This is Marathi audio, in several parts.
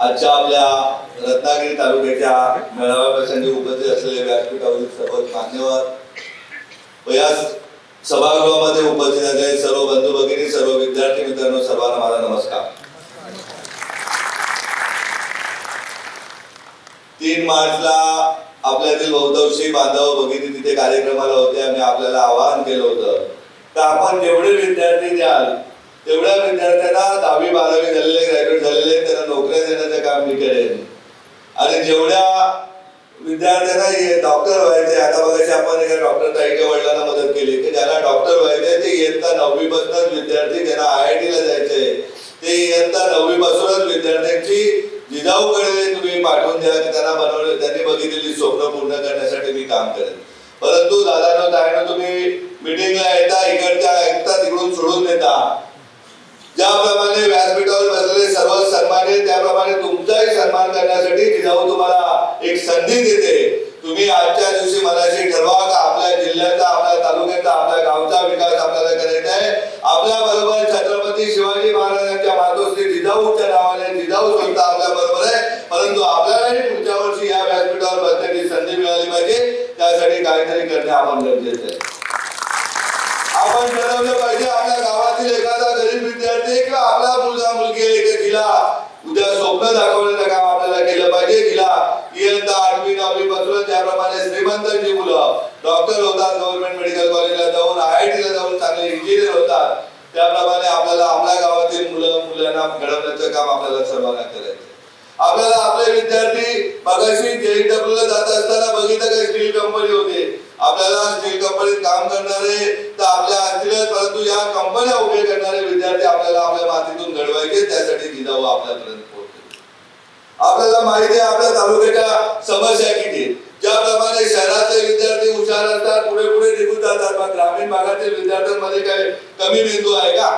आजच्या आपल्या रत्नागिरी तालुक्याच्या मेळाव्याप्रसंगी उपस्थित असलेले व्यासपीठावरील सर्व मान्यवर. या सभागृहामध्ये उपस्थित असलेले सर्व बंधू भगिनी सर्व विद्यार्थी मित्रांनो सर्वांना माझा नमस्कार. तीन मार्चला आपल्यातील बहुतांशी बांधव भगिनी तिथे कार्यक्रमाला होते आम्ही आपल्याला आवाहन केलं होतं. तर आपण जेवढे विद्यार्थी द्याल तेवढ्या विद्यार्थ्यांना दहावी बारावी झालेले ग्रॅज्युएट झालेले त्यांना नोकऱ्या देण्याचं काम मी करेन. आणि जेवढ्या विद्यार्थ्यांना डॉक्टर व्हायचे आता बघायचे आपण एका डॉक्टर ताईच्या वडिलांना मदत केली की ज्याला डॉक्टर व्हायचे ते इयत्ता नववी पासूनच विद्यार्थी ज्यांना आय आय टीला जायचे. ते इयत्ता नववी पासूनच विद्यार्थ्यांची जिजाऊकडे तुम्ही पाठवून द्या की त्यांना बनवले त्यांनी बघितलेली स्वप्न पूर्ण करण्यासाठी मी काम करेन. परंतु दादानो ताईनो तुम्ही मिटिंगला येता इकडच्या ऐकता तिकडून सोडून देता ज्याप्रमाणे व्यासपीठावर बसलेले सर्व सन्मान्य त्याप्रमाणे तुमचाही सन्मान जाऊ तुम्हाला एक संधी देते. तुम्ही आजच्या दिवशी मनाशी ठरवा का आपल्या जिल्ह्याचा आपल्या तालुक्याचा आपल्या गावचा विकास आपल्याला करायचा आहे. आपल्या बरोबर छत्रपती शिवाजी महाराजांच्या मातोश्री जिजाऊच्या नावाने जिजाऊ संस्था आपल्या बरोबर आहे. परंतु आपल्यालाही पुढच्या वर्षी या व्यासपीठावर बसण्याची संधी मिळाली पाहिजे. त्यासाठी काहीतरी करणे आपण गरजेचं आहे. आपण ठरवलं पाहिजे आपल्या गावातील एखादा गरीब विद्यार्थी किंवा आपला मुलगा मुलगी आहे की जिला उद्या स्वप्न दाखवण्याचं काम आपल्याला केलं पाहिजे जिला इयत्ता आठवी नववी पासून ज्याप्रमाणे श्रीमंतांची मुलं डॉक्टर होतात गव्हर्नमेंट मेडिकल कॉलेजला जाऊन आय आय टीला जाऊन चांगले असतात. त्याप्रमाणे आपल्याला आपल्या गावातील मुलं मुलांना घडवण्याचं काम आपल्याला सर्वांना करायचं आपल्याला आपले विद्यार्थी मगाशी जेईडब्ल्यू ला जात असताना बघितलं का स्टील कंपनी होते? आपल्याला स्टील कंपनीत काम करणारे तर आपल्या असतीलच परंतु या कंपन्या उभे करणारे विद्यार्थी आपल्याला आपल्या मातीतून घडवायचे त्यासाठी जिजाऊ आपल्यापर्यंत पोहोचले. आपल्याला माहिती आहे आपल्या तालुक्याच्या समस्या किती ज्याप्रमाणे शहरातले विद्यार्थी हुशार असतात पुढे पुढे निघून जातात मग ग्रामीण भागातील विद्यार्थ्यांमध्ये काय कमी बिंदू आहे का?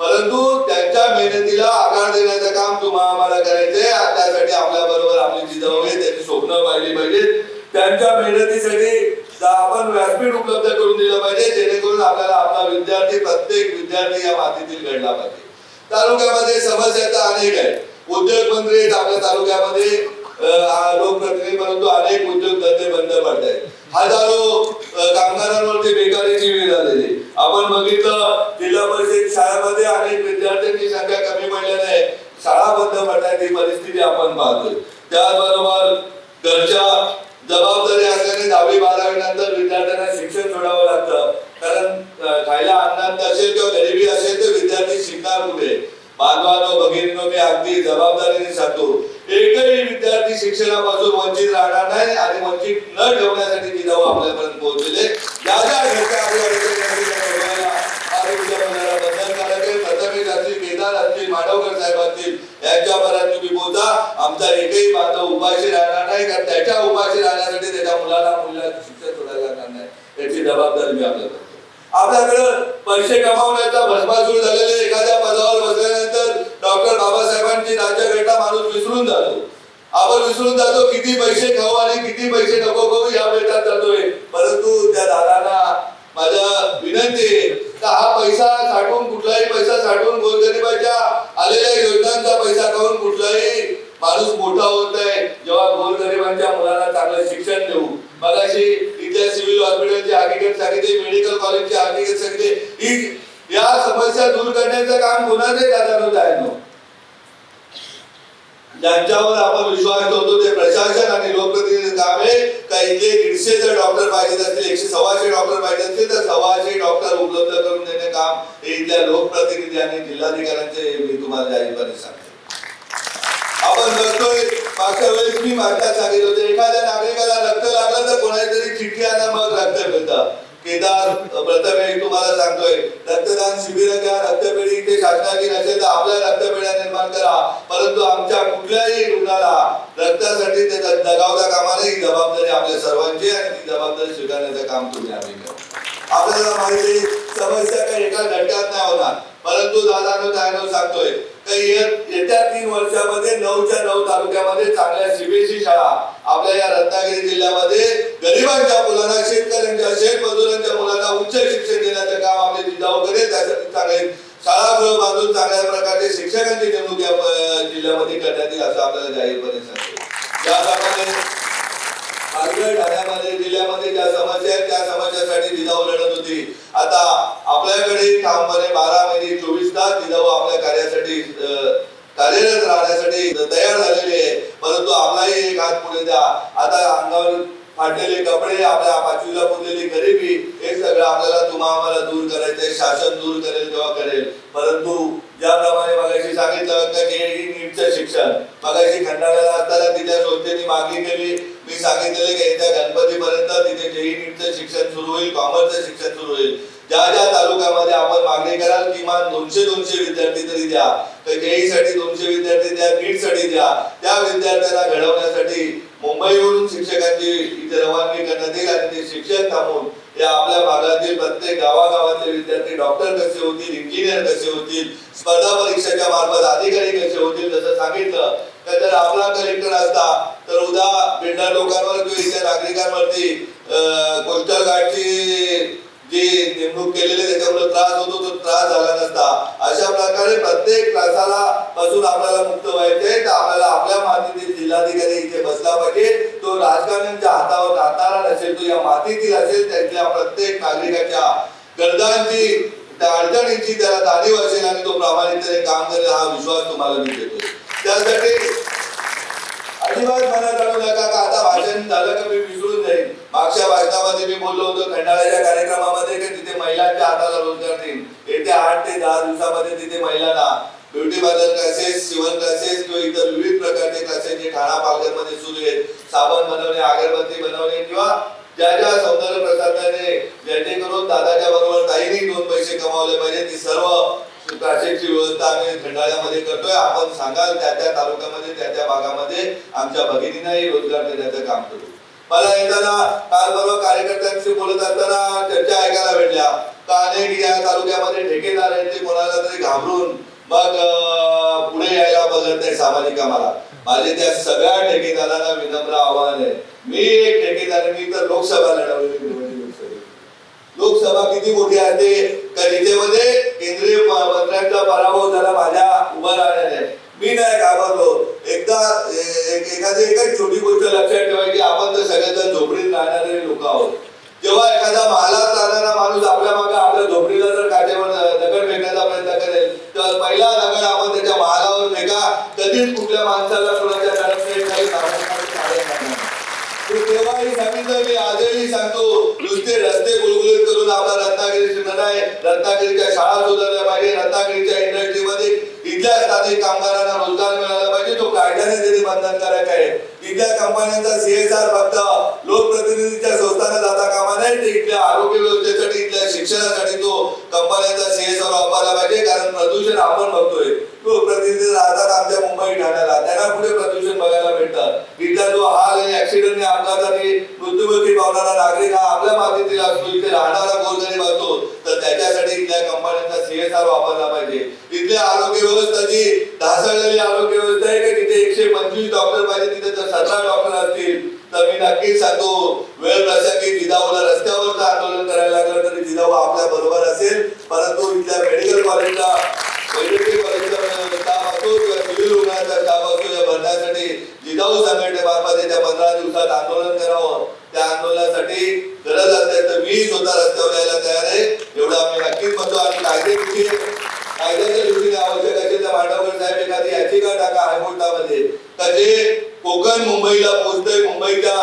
परंतु त्यांच्या मेहनतीला आकार देण्याचं काम तुम्हाला आम्हाला करायचंय. त्यासाठी आपल्या बरोबर आपली जिजाऊ आहे त्याची स्वप्न पाहिली पाहिजेत. त्यांच्या मेहनतीसाठी आपण व्यासपीठ उपलब्ध करून दिलं पाहिजे जेणेकरून आपल्याला आपला विद्यार्थी प्रत्येक विद्यार्थी या मातीतील घडला पाहिजे. तालुक्यामध्ये समस्या तर अनेक आहेत. उद्योग मंत्री आहेत आपल्या तालुक्यामध्ये. लोकप्रतिनिधी परंतु अनेक उद्योग धंदे बंद पडत आहेत हजारो कामगारांवरती बेकारीची वेळ झालेली आपण बघितलं जिल्हा परिषद शाळेमध्ये अनेक विद्यार्थ्यांची संख्या कमी पडल्याने शाळा बंद पडतात ही परिस्थिती आपण पाहतोय त्याचबरोबर घरच्या जबाबदारी असल्याने दहावी बारावी नंतर विद्यार्थ्यांना शिक्षण सोडावं लागतं कारण अं, खायला अन्न असेल किंवा गरिबी असेल तर विद्यार्थी शिकणार कुठे बांधवानो भगिनीनो मी अगदी जबाबदारीने सांगतो एकही विद्यार्थी शिक्षणापासून वंचित राहणार नाही आणि वंचित न ठेवण्यासाठी जिजाऊ आपल्यापर्यंत पोहोचलेले ज्या ज्या घरच्या अडीअडचणी असतील त्या सोडवायला आणि उद्या मुलाला बंधनकारक आहे. प्रथमेश असतील केदार असतील माडवकर साहेब असतील यांच्यापर्यंत तुम्ही पोहोचा आमचा एकही बांधव उपाशी राहणार नाही कारण त्याच्या उपाशी राहण्यासाठी त्याच्या मुलाला मुलाला शिक्षण सोडायला लागणार नाही. याची जबाबदारी मी आपल्याला आपल्याकडं पैसे कमावण्याचा भस्मासूर झालेले एखाद्या पदावर बसल्यानंतर डॉक्टर बाबासाहेबांची राज्यघटना माणूस विसरून जातो. आपण विसरून जातो किती पैसे खाऊ आणि किती पैसे नको खाऊ या बेतात जातोय परंतु त्या दादांना माझ्या विनंती आहे का हा पैसा साठवून कुठलाही पैसा साठवून गोरगरिबाच्या आलेल्या योजनांचा पैसा खाऊन कुठलाही माणूस मोठा होत नाही जेव्हा गोरगरिबांच्या मुलांना चांगलं शिक्षण देऊ मगाशी इथल्या सिव्हिल हॉस्पिटलची हकीकत सांगितली मेडिकल कॉलेजची हकीकत सांगितली ही या समस्या दूर करण्याचं काम कोणाचे दादा आहे ज्यांच्यावर आपण विश्वास ठेवतो ते प्रशासन आणि लोकप्रतिनिधी काम आहे का इथले दीडशे जर डॉक्टर पाहिजे असतील एकशे सव्वाशे डॉक्टर पाहिजे असतील तर सव्वाशे डॉक्टर उपलब्ध करून देणे काम हे इथल्या लोकप्रतिनिधी आणि जिल्हाधिकाऱ्यांचे मी तुम्हाला जाहीरपणे सांगतो. आपण बघतोय मागच्या वेळेस मी भारतात सांगितलं होतं एखाद्या नागरिकाला रक्त लागलं तर कोणाची चिठ्ठी आणा मग रक्त मिळतं. केदार प्रथमेश तुम्हाला सांगतोय रक्तदान शिबिर घ्या रक्तपेढी इथे शासनाची नसेल तर आपल्या रक्तपेढ्या निर्माण करा. परंतु आमच्या कुठल्याही रुग्णाला रक्तासाठी ते दगावता कामा ही जबाबदारी आपल्या सर्वांची आहे आणि ती जबाबदारी स्वीकारण्याचं काम तुम्ही आम्ही करू आपल्याला माहिती समस्या काही एका घटकात नाही होणार. परंतु दादानो त्यानं सांगतोय येत्या तीन वर्षामध्ये नऊच्या नऊ तालुक्यामध्ये चांगल्या सीबीएसई शाळा आपल्या या रत्नागिरी जिल्ह्यामध्ये गरिबांच्या मुलांना शेतकऱ्यांच्या शेतमजुरांच्या मुलांना उच्च शिक्षण देण्याचं काम आपले जिल्हा करेल त्यासाठी चांगले शाळा गृह बांधून चांगल्या प्रकारचे शिक्षकांची नेमणूक या जिल्ह्यामध्ये करण्यात येईल असं आपल्याला जाहीरपणे सांगतो. त्याप्रमाणे पालघर ठाण्यामध्ये जिल्ह्यामध्ये ज्या समस्या आहेत त्या समस्यासाठी जिजाऊ लढत होती. आता आपल्याकडे ठामपणे बारा महिने चोवीस तास जिजाऊ आपल्या कार्यासाठी कार्यरत राहण्यासाठी तयार झालेली आहे. परंतु आपलाही एक हात पुढे द्या. आता अंगावर फाटलेले कपडे आपल्या पाचवीला पुरलेली गरिबी हे सगळं आपल्याला तुम्हा आम्हाला दूर करायचंय शासन दूर करेल तेव्हा करेल. परंतु ज्याप्रमाणे मगाशी सांगितलं होतं की नीटचं शिक्षण. मगाशी खंडाळ्याला असताना तिच्या संस्थेने मागणी केली. मी सांगितलेले की येत्या गणपतीपर्यंत तिथे जेई नीटचं शिक्षण सुरू होईल कॉमर्सचं शिक्षण सुरू होईल. ज्या ज्या तालुक्यामध्ये आपण मागणी कराल किमान दोनशे दोनशे विद्यार्थी तरी द्या. तर जेई साठी दोनशे विद्यार्थी द्या नीटसाठी द्या. त्या विद्यार्थ्यांना घडवण्यासाठी मुंबईवरून शिक्षकांची इथे रवानगी करण्यात येईल आणि ते शिक्षण थांबून या आपल्या भागातील प्रत्येक गावागावातले विद्यार्थी डॉक्टर कसे होतील इंजिनियर कसे होतील स्पर्धा परीक्षेच्या मार्फत अधिकारी कसे होतील जसं सांगितलं तर जर आपला कलेक्टर असता तर उद्या बिल्डर लोकांवर किंवा इतर नागरिकांवरती कोस्टल गार्डची जी नेमणूक केलेली त्याच्यामुळे त्रास होतो तो त्रास झाला नसता. अशा प्रकारे प्रत्येक त्रासाला पासून आपल्याला मुक्त व्हायचे तर आपल्याला आपल्या मातीतील जिल्हाधिकारी इथे बसला पाहिजे. तो राजकारण्यांच्या हातावर राहणारा नसेल तो या मातीतील असेल त्यातल्या प्रत्येक नागरिकाच्या गरजांची त्या अडचणींची त्याला जाणीव असेल आणि तो प्रामाणिकपणे काम करेल हा विश्वास तुम्हाला मी देतो त्यासाठी अजिबात मनात आणू नका का आता भाषण झालं की मी विसरून जाईल मागच्या भाषणामध्ये मी बोललो होतो खंडाळ्याच्या कार्यक्रमामध्ये की तिथे महिलांच्या हाताला रोजगार देईल येत्या आठ ते दहा दिवसामध्ये तिथे महिलांना ब्युटी पार्लर क्लासेस शिवण क्लासेस किंवा इतर विविध प्रकारचे क्लासेस जे ठाणा पालघरमध्ये सुरू आहेत साबण बनवणे अगरबत्ती बनवणे किंवा ज्या ज्या सौंदर्य प्रसारणाने जेणेकरून दादाच्या बरोबर काहीही दोन पैसे कमावले पाहिजे ती सर्व क्लासेसची व्यवस्था आम्ही खंडाळ्यामध्ये करतोय. आपण सांगाल त्या त्या तालुक्यामध्ये त्या त्या भागामध्ये आमच्या भगिनींनाही रोजगार देण्याचं काम करू. मला येताना काल बरोबर कार्यकर्त्यांशी बोलत असताना चर्चा ऐकायला भेटल्या. का अनेक या तालुक्यामध्ये ठेकेदारांचे कोणाला तरी घाबरून मग पुढे यायला बघत नाही सामाजिक कामाला. माझे त्या सगळ्या ठेकेदारांना विनम्र आव्हान आहे. मी एक ठेकेदार मी तर लोकसभा लढवलेली निवडणूक लोकसभा किती मोठी असते का केंद्रीय मंत्र्यांचा पराभव झाला माझ्या उभा राहण्याने मी नाही घाबरलो. एकदा ए- एक- एखादी एकच छोटी गोष्ट लक्षात ठेवायची आपण तर सगळेजण झोपडीत राहणारे लोक आहोत. जेव्हा एखादा महालात राहणारा माणूस आपल्या मागे आपल्या झोपडीला जर काठेवर दगड फेकण्याचा प्रयत्न करेल तर पहिला दगड आपण त्याच्या महालावर फेका. कधीच कुठल्या माणसाला कुणाच्या तेव्हाही सांगितलं मी आजही सांगतो नुसते रस्ते गुळगुळ आपला रत्नागिरी शिकत आहे. रत्नागिरीच्या शाळा सुधारल्या पाहिजे. रत्नागिरीच्या इंडस्ट्रीमध्ये इथल्या स्थानिक कामगारांना रोजगार मिळाला पाहिजे. तो कायद्याने तरी बंधनकारक आहे. इथल्या कंपन्यांचा सीएसआर फक्त लोकप्रतिनिधीच्या संस्थांना जाता कामा नाही. ते इथल्या आरोग्य व्यवस्थेसाठी इथल्या शिक्षणासाठी तो कंपन्यांचा सीएसआर वापरला पाहिजे. कारण प्रदूषण आपण बघतोय. लोकप्रतिनिधी राहतात आमच्या मुंबई ठाण्याला. त्यांना कुठे प्रदूषण बघायला भेटतं? इथला जो हाल आणि ऍक्सिडेंटने अपघाताने मृत्यूमुखी पावणारा नागरिक हा आपल्या मातीतील असतो. इथे राहणारा गोरगरीब बघतो तर त्याच्यासाठी इथल्या कंपन्यांचा सीएसआर वापरला पाहिजे. इथल्या आरोग्य व्यवस्था जी ढासळलेली आरोग्य तिथे पंचवीस डॉक्टर पाहिजे तिथे जर सतरा डॉक्टर असतील तर मी नक्कीच सांगतो वेळ प्रसंगी जिजाऊला रस्त्यावरचं आंदोलन करायला लागलं तरी जिजाऊ आपल्या बरोबर असेल. परंतु इथल्या मेडिकल कॉलेजला वैद्यकीय कॉलेजचा स्टाफ असतो किंवा सिव्हिल रुग्णाचा स्टाफ असतो या बंधासाठी जिजाऊ संघटनेमार्फत येत्या पंधरा दिवसात आंदोलन करावं. त्या आंदोलनासाठी गरज असेल तर मी स्वतः रस्त्यावर यायला तयार आहे. एवढं आम्ही नक्कीच म्हणतो. आणि कायदे कायद्याच्या दृष्टीने आवश्यक असेल तर मांडवकर साहेब एखादी याचिका टाका हायकोर्टामध्ये. का जे कोकण मुंबईला पोहोचतोय मुंबईच्या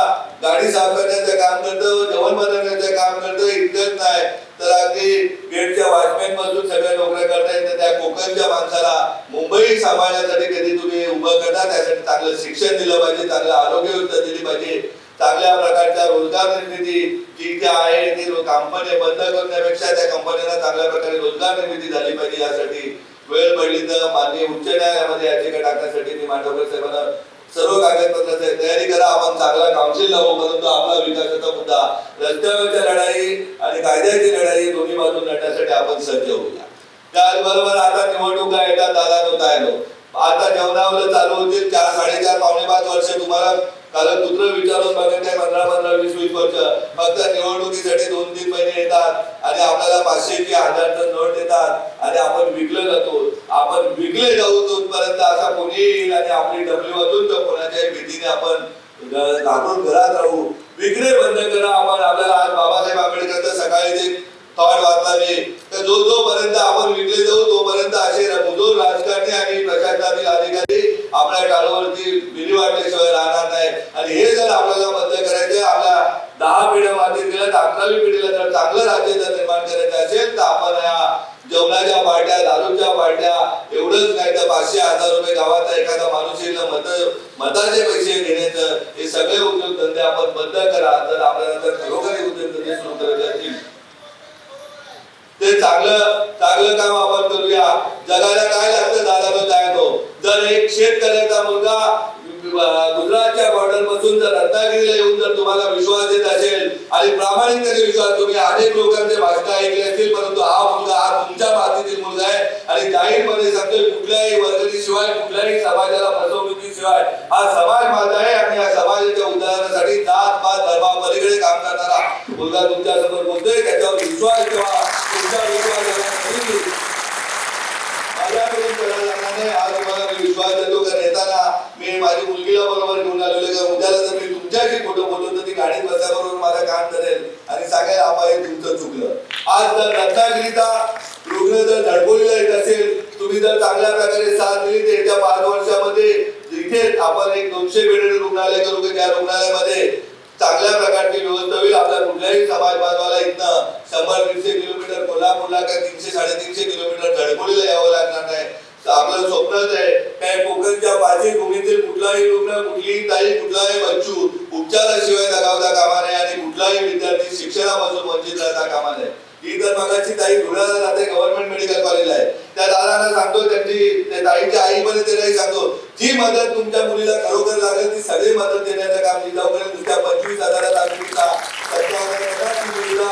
गाडी साफ करण्याचं काम करतं जेवण बनवण्याचं काम करतं इतकंच नाही. तर अगदी गेटच्या वॉचमॅनपासून सगळ्या नोकऱ्या करता येतात त्या कोकणच्या माणसाला मुंबई सांभाळण्यासाठी कधी तुम्ही उभं करता? त्यासाठी चांगलं शिक्षण दिलं पाहिजे चांगलं आरोग्य योजना दिली पाहिजे. चांगल्या प्रकारच्या रोजगार निर्मिती जी इथे आहे ती कंपन्या बंद करण्यापेक्षा त्या कंपन्यांना चांगल्या प्रकारे रोजगार निर्मिती झाली पाहिजे यासाठी वेळ पडली तर माननीय उच्च न्यायालयामध्ये याचिका टाकण्यासाठी मी मांडवकर साहेबांना सर्व कागदपत्राची तयारी करा. आपण चांगला काउन्सिल लावू परंतु आपला विकासाचा मुद्दा रस्त्यावरच्या लढाई आणि कायद्याची लढाई दोन्ही बाजून लढण्यासाठी आपण सज्ज होऊया. त्याचबरोबर आता निवडणुका येतात दादा नव्हता आता जेवणावर चालू होतील चार साडेचार पावणे पाच वर्ष तुम्हाला कारण कुत्र विचारून बघत नाही पंधरा पंधरा वीस वीस वर्ष. फक्त निवडणुकीसाठी दोन तीन महिने येतात आणि आपल्याला पाचशेची हजारचं नोट देतात आणि आपण विकले जातो. आपण विकले जाऊ तोपर्यंत असा कोणी येईल आणि आपली डबली वाजून तर कोणाच्याही भीतीने आपण घरात राहू. विक्री बंद करा. आपण आपल्याला आज बाबासाहेब आंबेडकरचं सकाळी ते थॉट तर जो जोपर्यंत आपण विकले जाऊ तोपर्यंत असे जो राजकारणी आणि प्रशासनातील अधिकारी आपल्या टाळावरती बिली वाटल्याशिवाय राहणार नाही. आणि हे जर आपल्याला बंद करायचे आपल्या दहा पिढ्या मागे दिल्या तर अकरावी पिढीला जर चांगलं राज्य जर निर्माण करायचं असेल तर आपण या जेवणाच्या पार्ट्या दारूच्या पार्ट्या एवढंच नाही तर पाचशे हजार रुपये गावाचा एखादा माणूस येईल मत मताचे पैसे घेण्याचं हे सगळे उद्योगधंदे आपण बंद करा. तर आपल्याला जर खरोखर उद्योगधंदे सुरू करायचे असतील. ते चांगलं चांगलं काम आपण करूया. जगाला काय लागतं दादा काय तो? जर एक शेतकऱ्याचा मुलगा गुजरातच्या बॉर्डरपासून जर रत्नागिरीला येऊन जर तुम्हाला विश्वास देत असेल आणि प्रामाणिकतेने विश्वास तुम्ही अनेक लोकांचे भाषण ऐकले असतील परंतु हा मुलगा हा तुमच्या मातीतील मुलगा आहे आणि जाहीरपणे सांगतोय कुठल्याही वर्गणीशिवाय कुठल्याही समाजाला फसवणुकीशिवाय हा समाज माझा आहे आणि या समाजाच्या उदाहरणासाठी जात पात धर्मापलीकडे काम करणारा मुलगा तुमच्यासमोर बोलतोय त्याच्यावर विश्वास ठेवा तुमच्या विश्वास माझ्याकडून करायला लागणार नाही आज तुम्हाला मी विश्वास देतो कारण येताना मी माझी मुलगीला बरोबर घेऊन आलेलो आहे का उद्याला जर मी तुमच्याशी फोटो बोलतो तर ती गाडीत बसल्याबरोबर माझं काम करेल आणि सांगेल आपा हे तुमचं चुकलं आज जर रत्नागिरीचा रुग्ण जर धडकोलीला येत असेल तुम्ही जर चांगल्या प्रकारे साथ दिली तर येत्या पाच वर्षामध्ये इथे आपण एक दोनशे बेडेड रुग्णालय करू की त्या रुग्णालयामध्ये चांगल्या प्रकारची व्यवस्था होईल आपल्या कुठल्याही समाज बांधवाला इथनं शंभर दीडशे किलोमीटर कोल्हापूरला काय तीनशे साडेतीनशे किलोमीटर धडकोलीला यावं लागणार नाही तर आपलं स्वप्नच आहे काय कोकणच्या पाचही भूमीतील कुठलाही रुग्ण कुठलीही ताई कुठलाही बच्चू उपचाराशिवाय दगावता कामा नये आणि कुठलाही विद्यार्थी शिक्षणापासून वंचित राहता कामा नये. ही तर मगाची ताई धुळ्याला जाते गव्हर्नमेंट मेडिकल कॉलेजला आहे. त्या दादांना सांगतो त्यांची ताईच्या आईमध्ये आई सांगतो जी मदत तुमच्या मुलीला खरोखर लागेल ती सगळी मदत देण्याचं काम जिजाऊ करेल नुसत्या पंचवीस हजारात आम्ही तिला सत्तावन्न मुलीला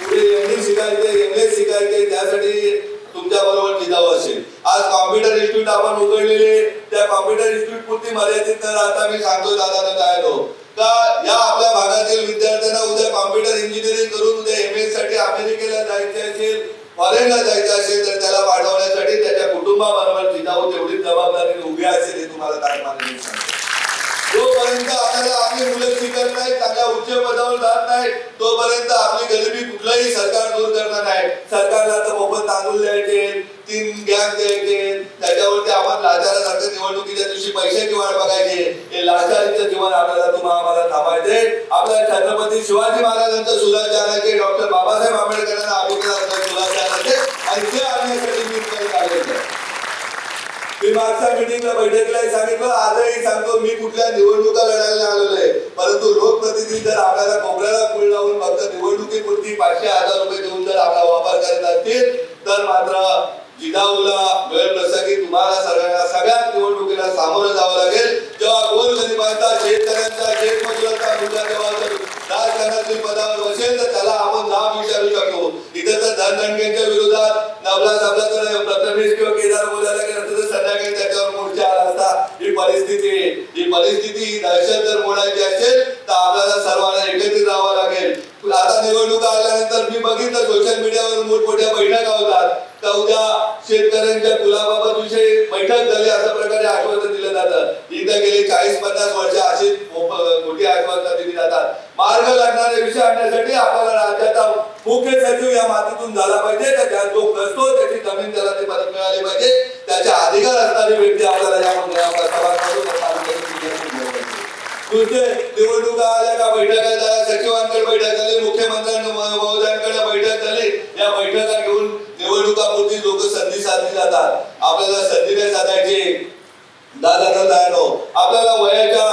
पुढे एम शिकायचे एमएस शिकायचे त्यासाठी तुमच्या बरोबर जिजाऊ असेल. आज कॉम्प्युटर इन्स्टिट्यूट आपण उघडलेले त्या कॉम्प्युटर इन्स्टिट्यूट पुरती मर्यादित न राहता मी सांगतो दादानं काय तो. का या आपल्या भागातील विद्यार्थ्यांना उद्या कॉम्प्युटर इंजिनिअरिंग करून उद्या एम एससाठी अमेरिकेला जायचे असेल फॉरेनला जायचं असेल तर त्याला पाठवण्यासाठी त्याच्या कुटुंबाबरोबर जिजाऊ तेवढीच जबाबदारी उभी असेल हे तुम्हाला काय मान्य सांगतो जोपर्यंत आपल्याला आपली मुलं शिकत नाही चांगल्या उच्च पदावर जात नाही तोपर्यंत आपली गरिबी कुठलंही सरकार दूर करणार नाही. सरकारला तर मोफत तांदूळ द्यायचे तीन गॅस द्यायचे त्याच्यावरती आपण लाचारासारखं निवडणुकीच्या दिवशी पैशाची वाट बघायची. हे लाचारीचं जीवन आपल्याला तुम्हाला आम्हाला थांबायचे आपल्या छत्रपती शिवाजी महाराजांचं सुधार आणायचे डॉक्टर बाबासाहेब आंबेडकरांना आंबेडकरांचं सुधार आणायचे आणि ते आणण्यासाठी मी इथपर्यंत मी मागच्या मिटिंगला बैठकीला सांगितलं आजही सांगतो मी कुठल्या निवडणुका लढायला आलेलो आहे परंतु लोकप्रतिनिधी जर आपल्याला कोपऱ्याला पुढे लावून फक्त निवडणुकीपुरती पाचशे हजार रुपये देऊन जर आपला वापर करत असतील तर मात्र जिजाऊला वेळ प्रसंगी तुम्हाला सगळ्यांना सगळ्यात निवडणुकीला सामोरं जावं लागेल. जेव्हा गोल गरिबांचा शेतकऱ्यांचा शेतमजुरांचा मुद्दा जेव्हा राजकारणातील पदावर बसेल तर त्याला आपण जाब विचारू शकतो. इथं तर धनगणकेच्या विरोधात नवला सबला तर प्रथमेश किंवा केदार बोलायला गेलं संध्याकाळी त्याच्यावर मोर्चा आला असता ही परिस्थिती ही परिस्थिती दहशत जर मोडायची असेल तर आपल्याला सर्वांना एकत्रित राहावं लागेल. आता निवडणूक आल्यानंतर मी बघितलं सोशल मीडियावर मोठमोठ्या बैठका होतात. तर उद्या शेतकऱ्यांच्या कुलाबाबत विषयी बैठक झाली अशा प्रकारे आश्वासन दिलं जातं. इथं गेले चाळीस पन्नास वर्ष असे मोठी आश्वासन दिली जातात. मार्ग लागणारे विषय आणण्यासाठी आपल्याला राज्याचा मुख्य सचिव या मातीतून झाला पाहिजे. त्याच्या जो नसतो त्याची जमीन त्याला ते परत मिळाली पाहिजे. त्याच्या अधिकार असणारी व्यक्ती आपल्याला या आपला सभासद तालुक्यातील दुसरे निवडणुका आल्या का बैठका झाल्या सचिवांकडे बैठक झाली मुख्यमंत्र्यांकडे महोदयांकडे बैठक झाली. या बैठका घेऊन निवडणुकापूर्वी लोक संधी साधली जातात. आपल्याला संधी नाही साधायची. दादा दादानो हो. आपल्याला वयाच्या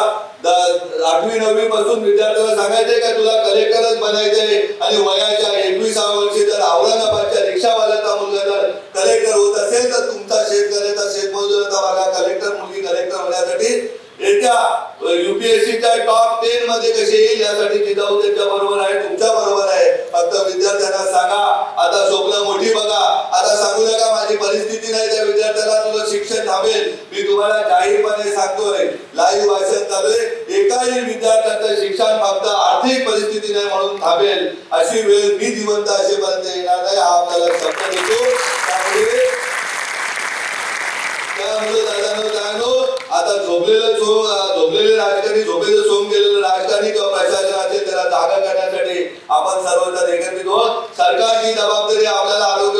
आठवी नववी पासून विद्यार्थ्याला सांगायचंय का तुला कलेक्टरच बनायचंय? आणि वयाच्या एकविसाव्या वर्षी जर औरंगाबादच्या रिक्षावाल्याचा मुलगा जर कलेक्टर होत असेल तर तुमचा शेतकऱ्याचा शेतमजुराचा भागा कलेक्टर मुलगी कलेक्टर होण्यासाठी येत्या युपीएससीच्या टॉप टेन मध्ये कसे येईल यासाठी जिजाऊ त्यांच्या बरोबर आहे तुमच्या बरोबर आहे. फक्त विद्यार्थ्यांना सांगा. त्याला तुझं शिक्षण थांबेल. मी तुम्हाला जाहीरपणे सांगतोय लाईव्ह भाषण चालले एकाही विद्यार्थ्याचं शिक्षण फक्त आर्थिक परिस्थिती नाही म्हणून थांबेल. अशी वेळ मी जिवंत असेपर्यंत येणार नाही. हा आपल्याला शब्द देतो. आता झोपलेलं झोपलेले राजकारणी झोपेचं सोम केलेलं राजकारणी किंवा प्रशासनाचे त्याला जागा करण्यासाठी आपण सर्वजण एकत्रित होत सरकारची जबाबदारी आपल्याला आलो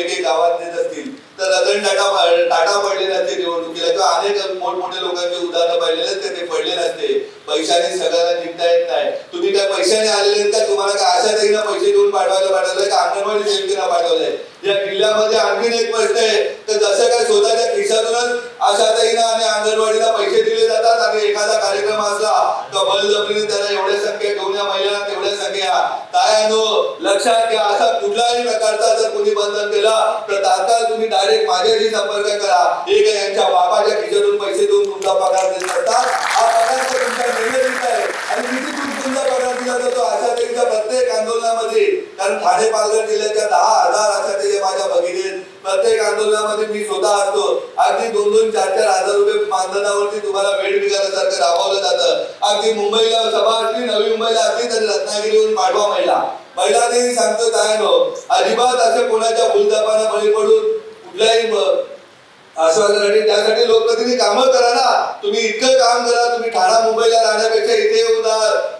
एक एक गावात देत असतील तर रतन टाटा टाटा पडले नसते निवडणुकीला. किंवा अनेक मोठमोठे लोकांची उदाहरणं पाहिलेले असते ते- पडले नसते. पैशाने सगळ्यांना जिंकता येत नाही. तुम्ही काय पैशाने आलेले का? तुम्हाला काय अशा ताईंना पैसे देऊन पाठवायला पाठवलंय का? अंगणवाडी सेविकांना पाठवलंय. या किल्ल्यामध्ये आणखीन एक प्रश्न आहे. तर जसं काय स्वतःच्या खिशातूनच आशाताईंना आणि अंगणवाडीला पैसे दिले जातात आणि एखादा कार्यक्रम असला तर बळजबरीने त्याला एवढ्या संख्या घेऊन या महिलांना तेवढ्या संख्या तायानो लक्षात घ्या असा कुठलाही प्रकारचा जर कोणी बंधन केलं तर तात्काळ तुम्ही डायरेक्ट माझ्याशी संपर्क करा. हे काय यांच्या बापाच्या खिशातून पैसे देऊन तुमचा पगार देत असतात. हा पगार तर तुमच्या निर्णय आहे. आणि किती तुम- तुमचा पगार दिला जातो. आशाताईंच्या प्रत्येक आंदोलनामध्ये कारण ठाणे पालघर जिल्ह्याच्या दहा हजार आशाताई माझ्या भगिनी प्रत्येक आंदोलनामध्ये मी स्वतः असतो. अगदी दोन दोन चार चार हजार रुपये मानधनावरती तुम्हाला वेळ निघाल्यासारखं राबवलं जातं. अगदी मुंबईला सभा असली नवी मुंबईला असली तरी रत्नागिरीहून पाठवा महिला. महिलांनी सांगतो काय नो अजिबात असे कोणाच्या भूलदापाना बळी पडून कुठल्याही आश्वासनासाठी त्यासाठी लोकप्रतिनिधी कामं करा ना. तुम्ही इतकं काम करा तुम्ही ठाणा मुंबईला राहण्यापेक्षा इथे येऊन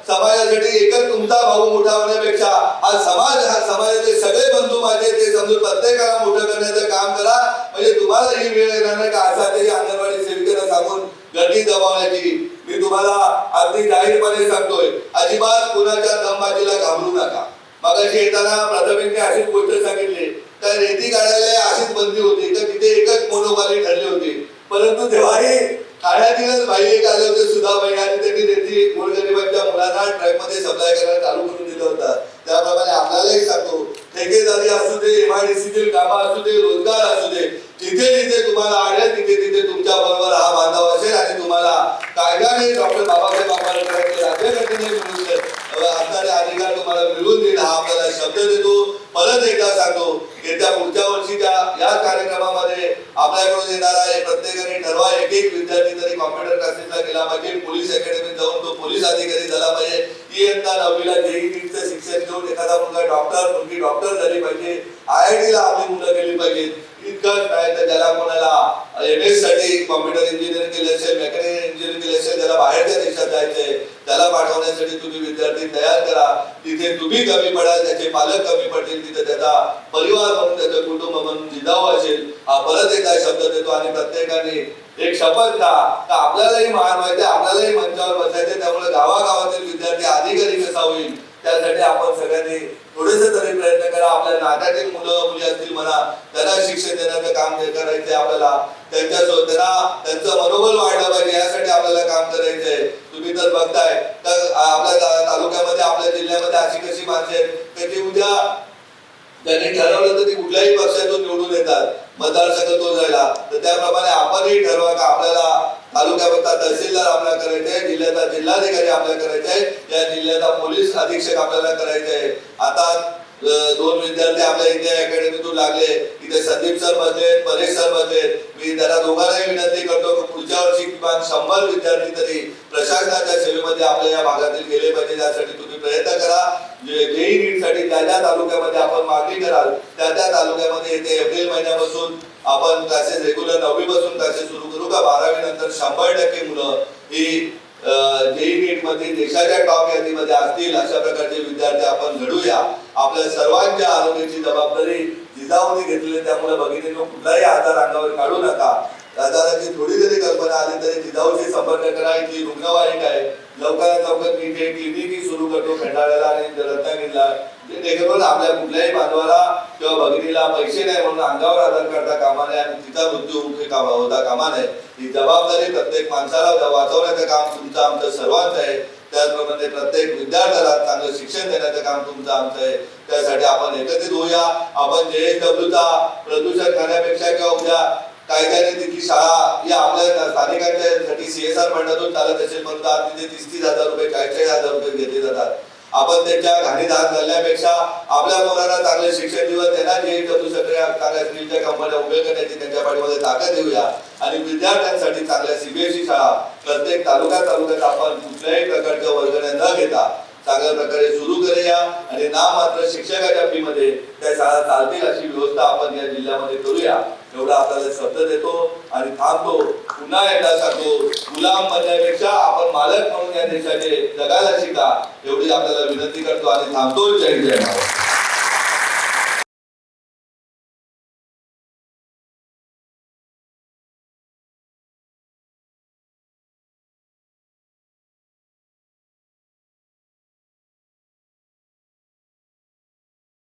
समाजासाठी एकच तुमचा भाऊ मोठा होण्यापेक्षा हा समाज हा समाजाचे सगळे बंधू माझे ते समजून प्रत्येकाला मोठं करण्याचं काम करा. म्हणजे तुम्हाला ही वेळ येणार नाही का असा ते अंगणवाडी सेविकेला सांगून गर्दी दबावण्याची मी तुम्हाला अगदी जाहीरपणे सांगतोय अजिबात कुणाच्या दमबाजीला घाबरू नका. मग येताना प्रथमेशने अशीच गोष्ट सांगितली. तर रेती काढायला अशीच बंदी होती. तर तिथे एकच मोनोमाली ठरली होती. परंतु तेव्हाही ठाण्यातीलच भाई एक आले होते सुधाबाई आणि त्यांनी रेती गोरगरिबांच्या मुलांना ट्रॅकमध्ये सप्लाय करायला चालू करून दिलं होतं. त्याप्रमाणे आपल्यालाही सांगतो ठेकेदारी असू दे एमआयडीसीतील कामं असू दे रोजगार असू दे जिथे जिथे तुम्हाला आढळेल तिथे तिथे तुमच्या बरोबर हा बांधव असेल आणि तुम्हाला कायद्याने डॉक्टर बाबासाहेब आंबेडकरांचे राज्यघटनेने मिळून असणारे अधिकार तुम्हाला मिळवून देईल हा आपल्याला शब्द देतो. परत एकदा सांगतो येत्या पुढच्या वर्षीच्या या कार्यक्रमामध्ये आपल्याकडून येणारा आहे प्रत्येकाने ठरवा एक एक विद्यार्थी तरी कॉम्प्युटर क्लासेसला गेला पाहिजे पोलीस अकॅडमीत जाऊन तो पोलीस अधिकारी झाला पाहिजे. इयत्ता नववीला जेई नीटचं शिक्षण घेऊन एखादा मुलगा डॉक्टर मुलगी डॉक्टर झाली पाहिजे. आय आय टी ला आपली मुलं गेली पाहिजेत. इतकंच नाही तर ज्याला कोणाला एम एससाठी कॉम्प्युटर इंजिनिअरिंग केले असेल मेकॅनिकल इंजिनिअरिंग केले असेल त्याला बाहेरच्या देशात जायचंय त्याला पाठवण्यासाठी तुम्ही विद्यार्थी तयार करा. तिथे तुम्ही कमी पडाल त्याचे पालक कमी पडतील तिथे त्याचा परिवार म्हणून त्याचं कुटुंब म्हणून जिजाऊ असेल. हा परत एकदा शब्द देतो आणि प्रत्येकाने एक शपथ का तर आपल्यालाही मान व्हायचे आपल्यालाही मंचावर बसायचे त्यामुळे गावागावातील विद्यार्थी अधिकारी कसा होईल? त्यासाठी आपण सगळ्यांनी थोडेसे तरी प्रयत्न करा. आपल्या नात्यातील मुलं मुली असतील म्हणा त्यांना शिक्षण देण्याचं काम करायचंय आपल्याला. त्यांच्या त्यांना त्यांचं मनोबल वाढलं पाहिजे यासाठी आपल्याला काम करायचंय तुम्ही तर बघताय. तर आपल्या तालुक्यामध्ये आपल्या जिल्ह्यामध्ये अशी कशी माणसं आहेत? की ती उद्या त्यांनी ठरवलं तर ती कुठल्याही पक्षातून निवडून येतात. मतदारसंघ तो जायला. तर त्याप्रमाणे आपणही ठरवा का आपल्याला तालुक्याचा तहसीलदार आपल्याला करायचे आहे जिल्ह्याचा जिल्हाधिकारी आपल्याला करायचे आहे या जिल्ह्याचा पोलीस अधीक्षक आपल्याला करायचे. आहे आता दोन विद्यार्थी आपल्या इथे अकॅडमीतून लागले. इथे संदीप सर बसले परेश सर बसले. मी त्याला दोघांनाही विनंती करतो की पुढच्या वर्षी किमान शंभर विद्यार्थी तरी प्रशासनाच्या सेवेमध्ये आपल्या या भागातील गेले पाहिजे. त्यासाठी तुम्ही प्रयत्न करा. जे जेई नीटसाठी ज्या ज्या तालुक्यामध्ये आपण मागणी कराल. त्या त्या तालुक्यामध्ये येते एप्रिल महिन्यापासून आपण क्लासेस रेग्युलर नववी पासून क्लासेस सुरू करू का? बारावी नंतर शंभर टक्के मुलं ही जेई नीटमध्ये देशाच्या टॉप यादीमध्ये असतील. अशा प्रकारचे विद्यार्थी आपण घडूया. आपल्या सर्वांच्या आरोग्याची जबाबदारी जिजाऊने घेतलेली त्यामुळे बघितले कुठलाही आजार अंगावर काढू नका. आजाराची थोडी जरी कल्पना आली तरी जिजाऊशी संपर्क करा. इथली रुग्णवाहिका आहे. लवकरात लवकर मी ते क्लिनिकही सुरू करतो खंडाळ्याला आणि रत्नागिरीला जेणेकरून आपल्या कुठल्याही बांधवाला किंवा भगिनीला पैसे नाही म्हणून अंगावर आधार करता कामा नये आणि तिचा मृत्यू मुखी कामा होता कामा नये. ही जबाबदारी प्रत्येक माणसाला वाचवण्याचं काम तुमचं आमचं सर्वांचं आहे. त्याचप्रमाणे प्रत्येक विद्यार्थ्याला चांगलं शिक्षण देण्याचं काम तुमचं आमचं आहे. त्यासाठी आपण एकत्रित होऊया. आपण जे डब्ल्यूचा प्रदूषण करण्यापेक्षा किंवा उद्या कायद्याने तिथली शाळा या आपल्या स्थानिकांच्यासाठी सीएसआर फंडातून चालत असेल फक्त तिथे तीस तीस हजार रुपये चाळीस हजार रुपये घेतले जातात. आपण त्यांच्या घाणीत झाल्यापेक्षा घालण्यापेक्षा आपल्या मुलांना चांगले शिक्षण देऊन त्यांना जे करू सारख्या चांगल्या स्किलच्या कंपन्या उभे करण्याची त्यांच्या पाठीमध्ये ताकद देऊया. आणि विद्यार्थ्यांसाठी चांगल्या सीबीएसई शाळा प्रत्येक तालुका तालुक्यात आपण कुठल्याही प्रकारच्या वर्गण्या न घेता चांगल्या प्रकारे सुरू करूया. आणि ना मात्र शिक्षकाच्या फीमध्ये त्या शाळा चालतील अशी व्यवस्था आपण या जिल्ह्यामध्ये करूया. एवढा आपल्याला शब्द देतो आणि थांबतो. पुन्हा एकदा सांगतो गुलाम बनण्यापेक्षा आपण मालक म्हणून या देशाचे जगायला शिका. एवढी आपल्याला विनंती करतो आणि थांबतो. जय जय महाराज.